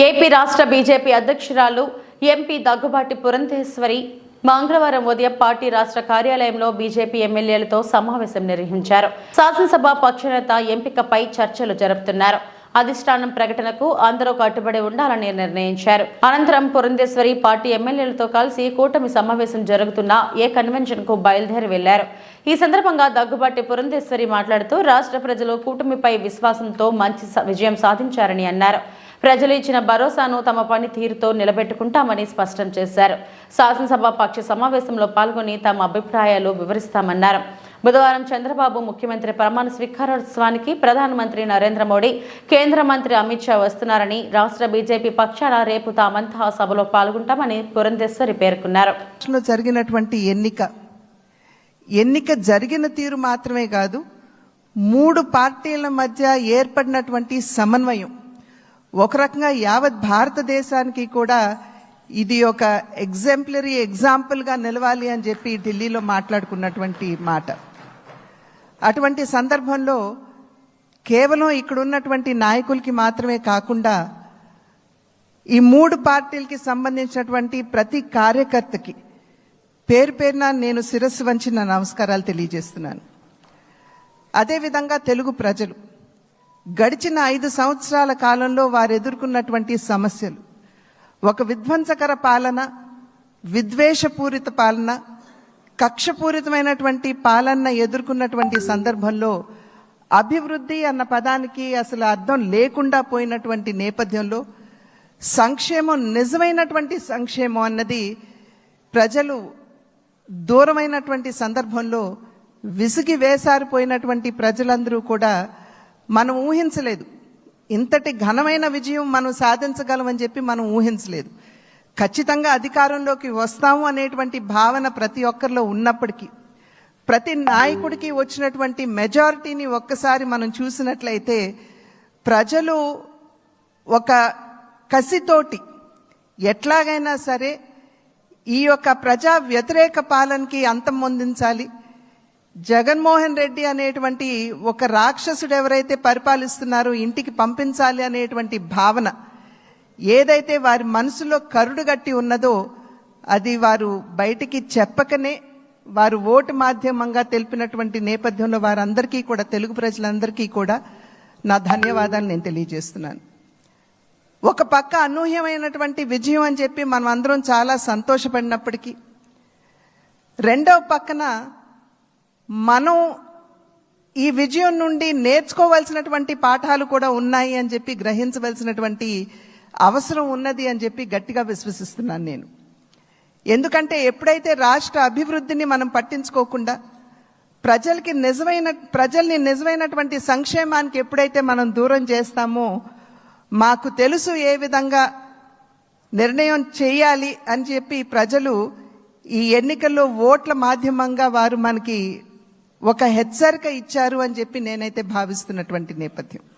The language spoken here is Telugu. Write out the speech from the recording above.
ఏపీ రాష్ట్ర బీజేపీ అధ్యక్షురాలు ఎంపీ దగ్గుబాటి పురంధేశ్వరి మంగళవారం ఉదయం పార్టీ రాష్ట్ర కార్యాలయంలో బీజేపీ ఎమ్మెల్యేలతో సమావేశం నిర్వహించారు. శాసనసభ పక్షనేత ఎంపికపై చర్చలు జరుపుతున్నారు. అధిష్టానం ప్రకటనకు అందరూ కట్టుబడి ఉండాలని నిర్ణయించారు. అనంతరం పురంధేశ్వరి పార్టీ ఎమ్మెల్యేలతో కలిసి కూటమి సమావేశం జరుగుతున్న ఏ కన్వెన్షన్కు బయలుదేరి వెళ్ళారు. ఈ సందర్భంగా దగ్గుబాటి పురంధేశ్వరి మాట్లాడుతూ రాష్ట్ర ప్రజలు కూటమిపై విశ్వాసంతో మంచి విజయం సాధించారని అన్నారు. ప్రజలు ఇచ్చిన భరోసాను తమ పని తీరుతో నిలబెట్టుకుంటామని స్పష్టం చేశారు. శాసనసభ పక్ష సమావేశంలో పాల్గొని తమ అభిప్రాయాలు వివరిస్తామన్నారు. బుధవారం చంద్రబాబు ముఖ్యమంత్రి ప్రమాణ స్వీకారోత్సవానికి ప్రధానమంత్రి నరేంద్ర మోడీ కేంద్ర మంత్రి అమిత్ షా వస్తున్నారని రాష్ట్ర బీజేపీ పక్షాన రేపు తామంతా సభలో పాల్గొంటామని పురంధేశ్వరి పేర్కొన్నారు. జరిగినటువంటి ఎన్నిక ఎన్నిక జరిగిన తీరు మాత్రమే కాదు మూడు పార్టీల మధ్య ఏర్పడినటువంటి సమన్వయం ఒక రకంగా యావత్ భారతదేశానికి కూడా ఇది ఒక ఎగ్జాంపులరీ ఎగ్జాంపుల్గా నిలవాలి అని చెప్పి ఢిల్లీలో మాట్లాడుకున్నటువంటి మాట. అటువంటి సందర్భంలో కేవలం ఇక్కడ ఉన్నటువంటి నాయకులకి మాత్రమే కాకుండా ఈ మూడు పార్టీలకి సంబంధించినటువంటి ప్రతి కార్యకర్తకి పేరు పేరున నేను శిరస్సు వంచిన నమస్కారాలు తెలియజేస్తున్నాను. అదేవిధంగా తెలుగు ప్రజలు గడిచిన ఐదు సంవత్సరాల కాలంలో వారు ఎదుర్కొన్నటువంటి సమస్యలు. ఒక విధ్వంసకర పాలన విద్వేషపూరిత పాలన కక్షపూరితమైనటువంటి పాలన ఎదుర్కొన్నటువంటి సందర్భంలో అభివృద్ధి అన్న పదానికి అసలు అర్థం లేకుండా పోయినటువంటి నేపథ్యంలో సంక్షేమం నిజమైనటువంటి సంక్షేమం అన్నది ప్రజలు దూరమైనటువంటి సందర్భంలో విసిగి వేసారిపోయినటువంటి ప్రజలందరూ కూడా మనం ఊహించలేదు. ఇంతటి ఘనమైన విజయం మనం సాధించగలమని చెప్పి మనం ఊహించలేదు. ఖచ్చితంగా అధికారంలోకి వస్తాము అనేటువంటి భావన ప్రతి ఒక్కరిలో ఉన్నప్పటికీ ప్రతి నాయకుడికి వచ్చినటువంటి మెజారిటీని ఒక్కసారి మనం చూసినట్లయితే ప్రజలు ఒక కసితోటి ఎట్లాగైనా సరే ఈ యొక్క ప్రజా వ్యతిరేక పాలనకి అంతం పొందించాలి. జగన్మోహన్ రెడ్డి అనేటువంటి ఒక రాక్షసుడు ఎవరైతే పరిపాలిస్తున్నారో ఇంటికి పంపించాలి అనేటువంటి భావన ఏదైతే వారి మనసులో కరుడు గట్టి ఉన్నదో అది వారు బయటికి చెప్పకనే వారు ఓటు మాధ్యమంగా తెలిపినటువంటి నేపథ్యంలో వారందరికీ కూడా తెలుగు ప్రజలందరికీ కూడా నా ధన్యవాదాలు నేను తెలియజేస్తున్నాను. ఒక పక్క అనూహ్యమైనటువంటి విజయం అని చెప్పి మనం అందరం చాలా సంతోషపడినప్పటికీ రెండవ పక్కన మనం ఈ విజయం నుండి నేర్చుకోవాల్సినటువంటి పాఠాలు కూడా ఉన్నాయి అని చెప్పి గ్రహించవలసినటువంటి అవసరం ఉన్నది అని చెప్పి గట్టిగా విశ్వసిస్తున్నాను నేను. ఎందుకంటే ఎప్పుడైతే రాష్ట్ర అభివృద్ధిని మనం పట్టించుకోకుండా ప్రజలకి నిజమైన ప్రజల్ని నిజమైనటువంటి సంక్షేమానికి ఎప్పుడైతే మనం దూరం చేస్తామో మాకు తెలుసు ఏ విధంగా నిర్ణయం చేయాలి అని చెప్పి ప్రజలు ఈ ఎన్నికల్లో ఓట్ల మాధ్యమంగా వారు మనకి ఒక హెచ్చరిక ఇచ్చారు అని చెప్పి నేనైతే భావిస్తున్నటువంటి నేపథ్యం.